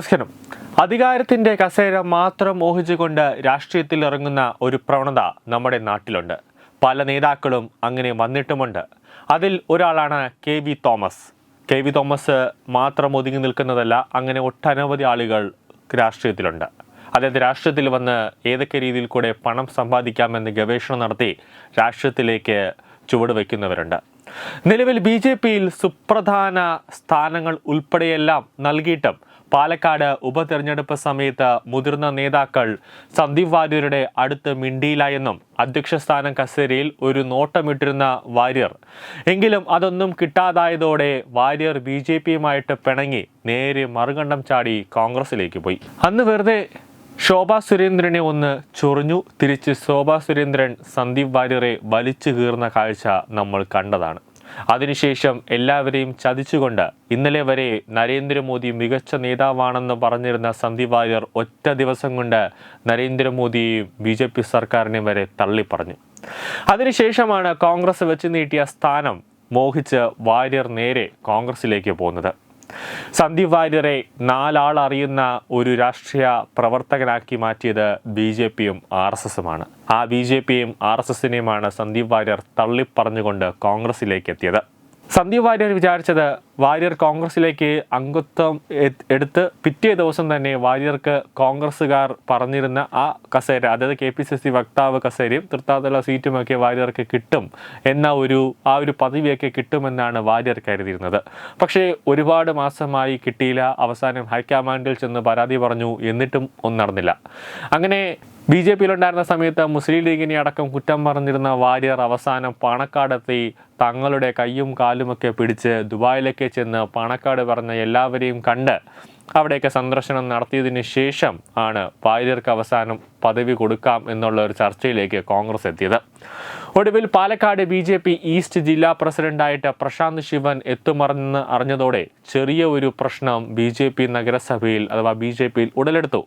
നമസ്കാരം അധികാരത്തിന്റെ കസേര മാത്രം മോഹിച്ചുകൊണ്ട് രാഷ്ട്രീയത്തിൽ ഇറങ്ങുന്ന ഒരു പ്രവണത നമ്മുടെ നാട്ടിലുണ്ട്. പല നേതാക്കളും അങ്ങനെ വന്നിട്ടുമുണ്ട്. അതിൽ ഒരാളാണ് K V Thomas. K V Thomas മാത്രം ഒതുങ്ങി നിൽക്കുന്നതല്ല അങ്ങനെ ഒട്ടനവധി ആളുകൾ രാഷ്ട്രീയത്തിലുണ്ട്. അതായത് രാഷ്ട്രീയത്തിൽ വന്ന് ഏതൊക്കെ രീതിയിൽ കൂടെ പണം സമ്പാദിക്കാമെന്ന് ഗവേഷണം നടത്തി രാഷ്ട്രീയത്തിലേക്ക് ചുവട് വയ്ക്കുന്നവരുണ്ട്. നിലവിൽ ബി ജെ പിയിൽ സുപ്രധാന സ്ഥാനങ്ങൾ ഉൾപ്പെടെയെല്ലാം നൽകിയിട്ടും പാലക്കാട് ഉപതെരഞ്ഞെടുപ്പ് സമയത്ത് മുതിർന്ന നേതാക്കൾ സന്ദീപ് വാര്യരുടെ അടുത്ത് മിണ്ടിയില്ല എന്നും അധ്യക്ഷ സ്ഥാനം കസേരയിൽ ഒരു നോട്ടമിട്ടിരുന്ന വാര്യർ. എങ്കിലും അതൊന്നും കിട്ടാതായതോടെ വാര്യർ ബി ജെ പിയുമായിട്ട് പിണങ്ങി നേരെ മറുകണ്ഠം ചാടി കോൺഗ്രസിലേക്ക് പോയി. അന്ന് വെറുതെ ശോഭാ സുരേന്ദ്രനെ ഒന്ന് ചൊറിഞ്ഞു തിരിച്ച് ശോഭാ സുരേന്ദ്രൻ സന്ദീപ് വാര്യരെ വലിച്ചു കീറുന്ന കാഴ്ച നമ്മൾ കണ്ടതാണ്. അതിനുശേഷം എല്ലാവരെയും ചതിച്ചുകൊണ്ട് ഇന്നലെ വരെ നരേന്ദ്രമോദി മികച്ച നേതാവാണെന്ന് പറഞ്ഞിരുന്ന സന്ദീപ് വാര്യർ ഒറ്റ ദിവസം കൊണ്ട് നരേന്ദ്രമോദിയെയും ബി ജെ പി സർക്കാരിനെയും വരെ തള്ളിപ്പറഞ്ഞു. അതിനുശേഷമാണ് കോൺഗ്രസ് വെച്ച് നീട്ടിയ സ്ഥാനം മോഹിച്ച് വാര്യർ നേരെ കോൺഗ്രസിലേക്ക് പോകുന്നത്. സന്ദീപ് വാര്യരെ നാലാൾ അറിയുന്ന ഒരു രാഷ്ട്രീയ പ്രവർത്തകനാക്കി മാറ്റിയത് ബി ജെ പിയും ആർ എസ് എസുമാണ്. ആ ബി ജെ പിയും ആർ എസ് എസിനെയുമാണ് സന്ദീപ് വാര്യർ തള്ളിപ്പറഞ്ഞുകൊണ്ട് കോൺഗ്രസിലേക്ക് എത്തിയത് സന്ദീപ് വാര്യർ വിചാരിച്ചത് വാര്യർ കോൺഗ്രസിലേക്ക് അംഗത്വം എടുത്ത് പിറ്റേ ദിവസം തന്നെ വാര്യർക്ക് കോൺഗ്രസ്സുകാർ പറഞ്ഞിരുന്ന ആ കസേര അതായത് കെ പി സി സി വക്താവ് കസേരയും തൃത്താതല സീറ്റുമൊക്കെ വാര്യർക്ക് കിട്ടും എന്ന ഒരു ആ ഒരു പദവിയൊക്കെ കിട്ടുമെന്നാണ് വാര്യർ കരുതിയിരുന്നത്. പക്ഷേ ഒരുപാട് മാസമായി കിട്ടിയില്ല. അവസാനം ഹൈക്കമാൻഡിൽ ചെന്ന് പരാതി പറഞ്ഞു. എന്നിട്ടും ഒന്നും നടന്നില്ല. അങ്ങനെ ബി ജെ പിയിലുണ്ടായിരുന്ന സമയത്ത് മുസ്ലിം ലീഗിനെ അടക്കം കുറ്റം പറഞ്ഞിരുന്ന വാര്യർ അവസാനം പണക്കാടെത്തി തങ്ങളുടെ കൈയും കാലുമൊക്കെ പിടിച്ച് ദുബായിലേക്ക് ചെന്ന് പണക്കാട് പറഞ്ഞ എല്ലാവരെയും കണ്ട് അവിടെയൊക്കെ സന്ദർശനം നടത്തിയതിന് ശേഷം ആണ് വാര്യർക്ക് അവസാനം പദവി കൊടുക്കാം എന്നുള്ള ഒരു ചർച്ചയിലേക്ക് കോൺഗ്രസ് എത്തിയത്. ഒടുവിൽ Palakkad B J P east ജില്ലാ പ്രസിഡന്റായിട്ട് പ്രശാന്ത് ശിവൻ എത്തുമറഞ്ഞെന്ന് അറിഞ്ഞതോടെ ചെറിയ ഒരു പ്രശ്നം ബി ജെ പി നഗരസഭയിൽ അഥവാ ബി ജെ പിയിൽ ഉടലെടുത്തു.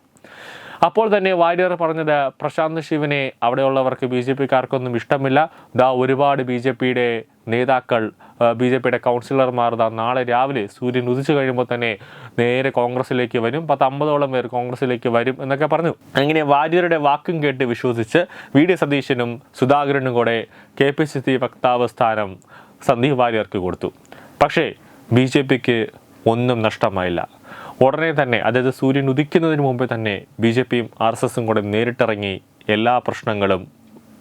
അപ്പോൾ തന്നെ വാര്യർ പറഞ്ഞത് പ്രശാന്ത് ശിവനെ അവിടെയുള്ളവർക്ക് ബി ജെ പിക്കാർക്കൊന്നും ഇഷ്ടമില്ല. ദാ ഒരുപാട് ബി ജെ പിയുടെ നേതാക്കൾ ബി ജെ പിയുടെ കൗൺസിലർമാർ ദാ നാളെ രാവിലെ സൂര്യൻ ഉദിച്ചു കഴിയുമ്പോൾ തന്നെ നേരെ കോൺഗ്രസിലേക്ക് വരും. പത്ത് അമ്പതോളം പേർ കോൺഗ്രസിലേക്ക് വരും എന്നൊക്കെ പറഞ്ഞു. അങ്ങനെ വാര്യരുടെ വാക്കും കേട്ട് വിശ്വസിച്ച് വി ഡി സതീശനും സുധാകരനും കൂടെ കെ പി സി സി വക്താവ് സ്ഥാനം സന്ദീപ് വാര്യർക്ക് കൊടുത്തു. പക്ഷേ ബി ജെ പിക്ക് ഒന്നും നഷ്ടമായില്ല. ഉടനെ തന്നെ അതായത് സൂര്യൻ ഉദിക്കുന്നതിന് മുമ്പേ തന്നെ ബി ജെ പിയും ആർ എസ് എസും കൂടെ നേരിട്ടിറങ്ങി എല്ലാ പ്രശ്നങ്ങളും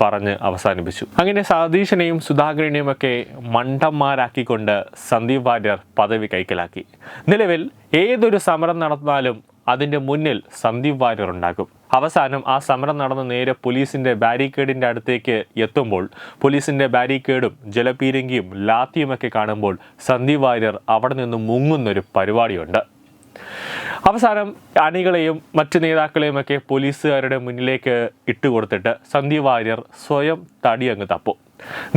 പറഞ്ഞ് അവസാനിപ്പിച്ചു. അങ്ങനെ സതീശനെയും സുധാകരനെയും ഒക്കെ മണ്ടന്മാരാക്കിക്കൊണ്ട് സന്ദീപ് വാര്യർ പദവി കൈക്കലാക്കി. നിലവിൽ ഏതൊരു സമരം നടന്നാലും അതിന്റെ മുന്നിൽ സന്ദീപ് വാര്യർ ഉണ്ടാകും. അവസാനം ആ സമരം നടന്ന് നേരെ പോലീസിന്റെ ബാരിക്കേഡിന്റെ അടുത്തേക്ക് എത്തുമ്പോൾ പോലീസിന്റെ ബാരിക്കേഡും ജലപീരങ്കിയും ലാത്തിയുമൊക്കെ കാണുമ്പോൾ സന്ദീപ് വാര്യർ അവിടെ നിന്ന് മുങ്ങുന്നൊരു പരിപാടിയുണ്ട്. അവസാനം അണികളെയും മറ്റു നേതാക്കളെയും ഒക്കെ പോലീസുകാരുടെ മുന്നിലേക്ക് ഇട്ടുകൊടുത്തിട്ട് സന്ദീപ് വാര്യർ സ്വയം തടി അങ്ങ് തപ്പു.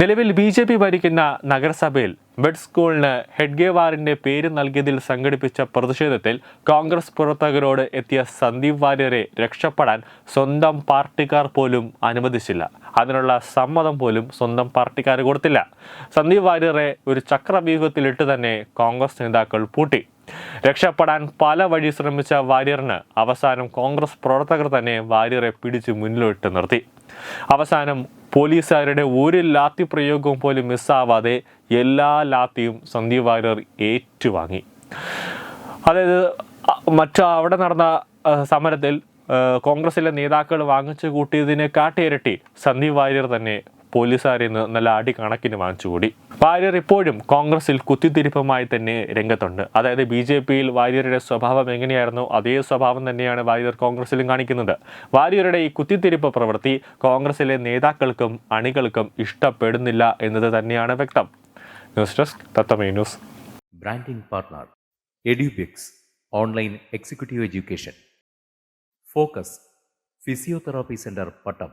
നിലവിൽ ബി ജെ പി ഭരിക്കുന്ന നഗരസഭയിൽ ബെഡ് സ്കൂളിന് ഹെഡ്ഗേവാറിന്റെ പേര് നൽകിയതിൽ സംഘടിപ്പിച്ച പ്രതിഷേധത്തിൽ കോൺഗ്രസ് പ്രവർത്തകരോട് എത്തിയ സന്ദീപ് വാര്യരെ രക്ഷപ്പെടാൻ സ്വന്തം പാർട്ടിക്കാർ പോലും അനുവദിച്ചില്ല. അതിനുള്ള സമ്മതം പോലും സ്വന്തം പാർട്ടിക്കാർ കൊടുത്തില്ല. സന്ദീപ് വാര്യരെ ഒരു ചക്രവ്യൂഹത്തിലിട്ട് തന്നെ കോൺഗ്രസ് നേതാക്കൾ പൂട്ടി. രക്ഷപ്പെടാൻ പല വഴി ശ്രമിച്ച വാര്യറിന് അവസാനം കോൺഗ്രസ് പ്രവർത്തകർ തന്നെ വാര്യറെ പിടിച്ച് മുന്നിലോട്ട് നിർത്തി. അവസാനം പോലീസുകാരുടെ ഒരു ലാത്തി പ്രയോഗവും പോലും മിസ്സാവാതെ എല്ലാ ലാത്തിയും സന്ദീപ് വാര്യർ ഏറ്റുവാങ്ങി. അതായത് മറ്റു അവിടെ നടന്ന സമരത്തിൽ കോൺഗ്രസിലെ നേതാക്കൾ വാങ്ങിച്ചു കൂട്ടിയതിനെ കാട്ടിയിരട്ടി സന്ദീപ് വാര്യർ തന്നെ പോലീസുകാരിൽ നിന്ന് നല്ല അടി കണക്കിന് വാങ്ങിച്ചുകൂടി വാര്യർ ഇപ്പോഴും കോൺഗ്രസിൽ കുത്തിത്തിരിപ്പുമായി തന്നെ രംഗത്തുണ്ട്. അതായത് ബി ജെ പിയിൽ വാര്യരുടെ സ്വഭാവം എങ്ങനെയായിരുന്നു? അതേ സ്വഭാവം തന്നെയാണ് വാര്യർ കോൺഗ്രസിലും കാണിക്കുന്നത്. വാര്യരുടെ ഈ കുത്തിത്തിരിപ്പ് പ്രവൃത്തി കോൺഗ്രസിലെ നേതാക്കൾക്കും അണികൾക്കും ഇഷ്ടപ്പെടുന്നില്ല എന്നത് തന്നെയാണ് വ്യക്തം. ന്യൂസ് ഡെസ്ക് തത്തമേ news. Branding partner എഡ്യൂബിക്സ് online executive education. Focus physiotherapy centre Pattam